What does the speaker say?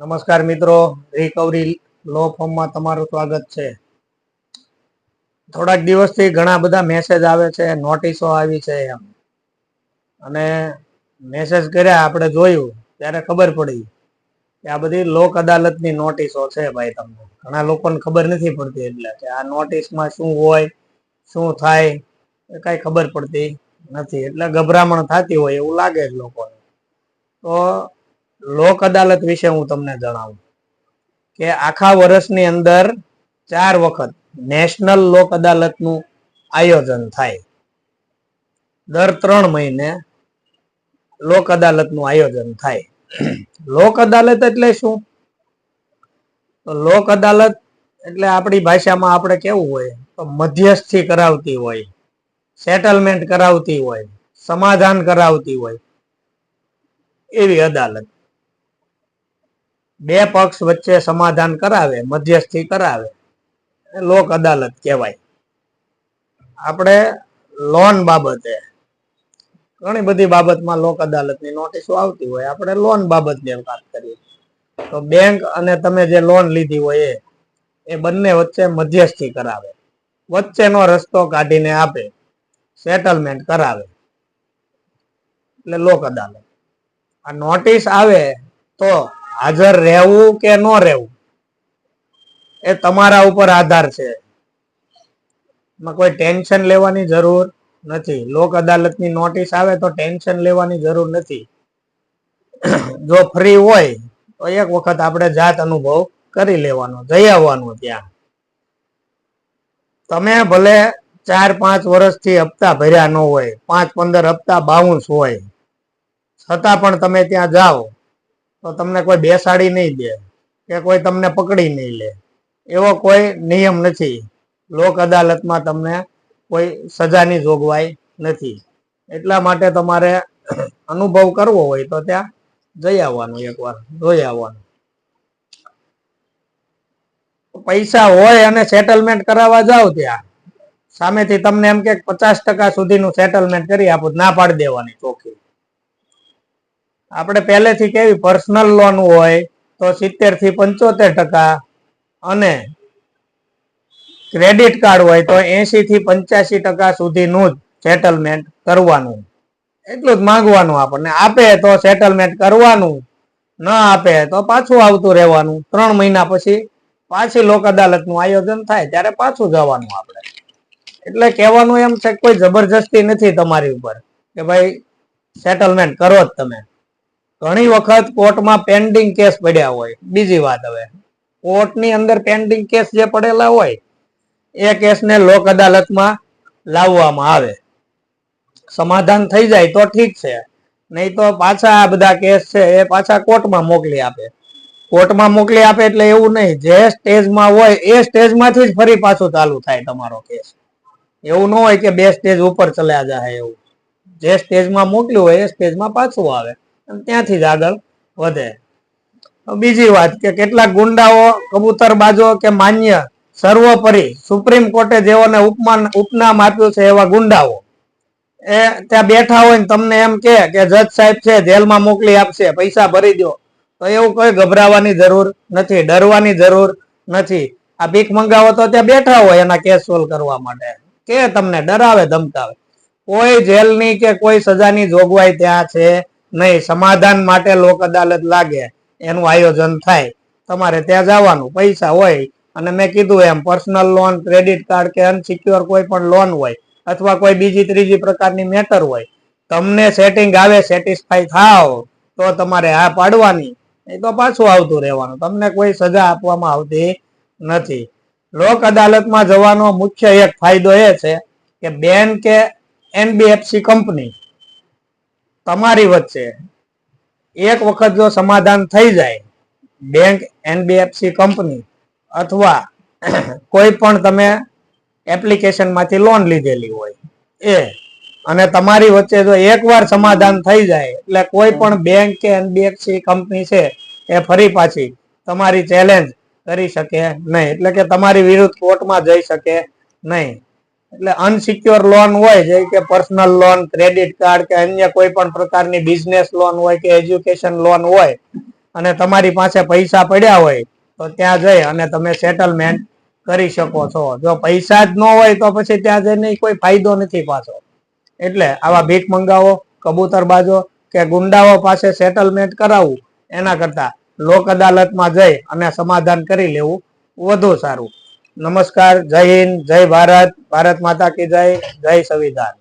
નમસ્કાર મિત્રો રિકવરી લો ફોર્મમાં તમારું સ્વાગત છે. થોડાક દિવસથી ઘણા બધા મેસેજ આવે છે નોટિસો આવી છે એમ. અને મેસેજ કર્યા, આપણે જોયું, ત્યારે ખબર પડી કે આ બધી લોક અદાલતની નોટિસો છે ભાઈ તમને. ઘણા લોકોને ખબર નથી પડતી એટલે કે આ નોટિસમાં શું હોય, શું થાય, એ કાંઈ ખબર પડતી નથી. એટલે ગભરામણ થતી હોય એવું લાગે છે લોકોને. તો લોક અદાલત વિશે હું તમને જણાવું કે આખા વર્ષની અંદર ચાર વખત નેશનલ લોક અદાલતનું આયોજન થાય. દર ત્રણ મહિને લોક અદાલતનું આયોજન થાય. લોક અદાલત એટલે શું? તો લોક અદાલત એટલે આપણી ભાષામાં આપણે કેવું હોય? તો મધ્યસ્થી કરાવતી હોય, સેટલમેન્ટ કરાવતી હોય, સમાધાન કરાવતી હોય એવી અદાલત. બે પક્ષ વચ્ચે સમાધાન કરાવે, મધ્યસ્થી કરાવે. લોક અદાલત કહેવાય. આપણે લોન બાબતે ઘણી બધી બાબતમાં લોક અદાલતની નોટિસો આવતી હોય. આપણે લોન બાબતની વાત કરીએ. તો બેંક અને તમે જે લોન લીધી હોય એ બંને વચ્ચે મધ્યસ્થી કરાવે. વચ્ચેનો રસ્તો કાઢીને આપે, સેટલમેન્ટ કરાવે. એટલે લોક અદાલત. આ નોટિસ આવે તો હાજર રહેવું કે ન રહેવું? એ તમારા ઉપર આધાર છે. એમાં કોઈ ટેન્શન લેવાની જરૂર નથી. લોક અદાલતની નોટિસ આવે તો ટેન્શન લેવાની જરૂર નથી. જો ફ્રી હોય, તો એક વખત આપણે જાત અનુભવ કરી લેવાનો, જઈ આવવાનો ત્યાં. તમે ભલે ચાર, પાંચ વર્ષથી હપ્તા ભર્યા ન હોય, પાંચ, પંદર હપ્તા બાઉન્સ હોય, છતાં પણ તમે ત્યાં જાઓ. તો તમને કોઈ બેસાડી નહીં દે કે કોઈ તમને પકડી નહીં લે. એવો કોઈ નિયમ નથી. લોક અદાલતમાં તમને કોઈ સજાની જોગવાઈ નથી. એટલા માટે તમારે અનુભવ કરવો હોય તો ત્યાં જઈ આવવાનું એકવાર, જોઈ આવવાનું. પૈસા હોય અને સેટલમેન્ટ કરાવવા જાઓ ત્યાં. સામેથી તમને એમ કે પચાસ ટકા સુધીનું સેટલમેન્ટ કરી આપો, ના પાડી દેવાની ચોખ્ખી આપણે પહેલેથી કેવી પર્સનલ લોન હોય તો સિત્તેરથી પંચોતેર ટકા અને ક્રેડિટ કાર્ડ હોય તો એસી થી પંચ્યાસી ટકા સુધીનું જ સેટલમેન્ટ કરવાનું. એટલું જ માંગવાનું આપણને. આપે તો સેટલમેન્ટ કરવાનું, ન આપે તો પાછું આવતું રહેવાનું. ત્રણ મહિના પછી પાછી લોક અદાલતનું આયોજન થાય ત્યારે પાછું જવાનું આપણે. એટલે કહેવાનું એમ છે કોઈ જબરજસ્તી નથી તમારી ઉપર કે ભાઈ સેટલમેન્ટ કરો જ તમે. ઘણી વખત કોર્ટમાં પેન્ડિંગ કેસ પડ્યા હોય. બીજી વાત હવે. કોર્ટની અંદર પેન્ડિંગ કેસ જે પડેલા હોય, એ કેસને લોક અદાલતમાં લાવવામાં આવે. સમાધાન થઈ જાય તો ઠીક છે. નહીં તો પાછા આ બધા કેસ છે એ પાછા કોર્ટમાં મોકલી આપે. કોર્ટમાં મોકલી આપે એટલે એવું નહીં. જે સ્ટેજમાં હોય, એ સ્ટેજમાંથી જ ફરી પાછું ચાલુ થાય તમારો કેસ. એવું ન હોય કે બે સ્ટેજ ઉપર ચલ્યા જાય એવું. જે સ્ટેજમાં મોકલ્યું હોય, એ સ્ટેજમાં પાછું આવે. ત્યાંથી જ આગળ વધે. બીજી વાત કે કેટલાક ગુંડાઓ કબૂતરબાજો કે માન્ય સર્વોપરી સુપ્રીમ કોર્ટે જેઓને ઉપમાન, ઉપનામ આપ્યું છે એવા ગુંડાઓ. એ ત્યાં બેઠા હોય તમને એમ કે જજ સાહેબ છે, જેલમાં મોકલી આપશે, પૈસા ભરી દો. તો એવું કોઈ ગભરાવાની જરૂર નથી, ડરવાની જરૂર નથી. આ ભીખ મંગાવો તો ત્યાં બેઠા હોય એના કેસ સોલ્વ કરવા માટે. કે તમને ડરાવે, ધમકાવે. કોઈ જેલની કે કોઈ સજાની જોગવાઈ ત્યાં છે નહીં, સમાધાન માટે લોક અદાલત લાગે, એનું આયોજન થાય. તમારે ત્યાં જવાનું, પૈસા હોય, અને મેં કીધું એમ પર્સનલ લોન ક્રેડિટ કાર્ડ કે અનસિક્યોર કોઈ પણ લોન હોય, અથવા કોઈ બીજી ત્રીજી પ્રકારની મેટર હોય, તમને સેટિંગ આવે સેટિસ્ફાઈ થાવ, તો તમારે આ પાડવાની. એ તો પાછું આવતું રહેવાનું. તમને કોઈ સજા આપવામાં આવતી નથી. લોક અદાલતમાં જવાનો મુખ્ય એક ફાયદો એ છે કે બેન કે એનબીએફસી કંપની તમારી વચ્ચે એક વખત જો સમાધાન થઈ જાય બેંક એનબીએફસી કંપની અથવા કોઈ પણ તમે એપ્લિકેશનમાંથી લોન લીધેલી હોય, એ અને તમારી વચ્ચે જો એકવાર સમાધાન થઈ જાય, એટલે કોઈ પણ બેંક કે એનબીએફસી કંપની છે, એ ફરી પાછી તમારી ચેલેન્જ કરી શકે નહીં. એટલે કે તમારી વિરુદ્ધ કોર્ટમાં જઈ શકે નહીં. એટલે અનસિક્યોર લોન હોય જે કે પર્સનલ લોન ક્રેડિટ કાર્ડ કે અન્ય કોઈ પણ પ્રકારની બિઝનેસ લોન હોય કે એજ્યુકેશન લોન હોય અને તમારી પાસે પૈસા પડ્યા હોય, તો ત્યાં જઈ અને તમે સેટલમેન્ટ કરી શકો છો. જો પૈસા જ ન હોય, તો પછી ત્યાં જઈને કોઈ ફાયદો નથી પાછો. એટલે આવા ભીખ મંગાવો કબૂતરબાજો કે ગુંડાઓ પાસે સેટલમેન્ટ કરાવવું એના કરતા લોક અદાલતમાં જઈ અને સમાધાન કરી લેવું વધુ સારું. નમસ્કાર જય હિન્દ જય ભારત ભારત માતા કી જય જય સંવિધાન.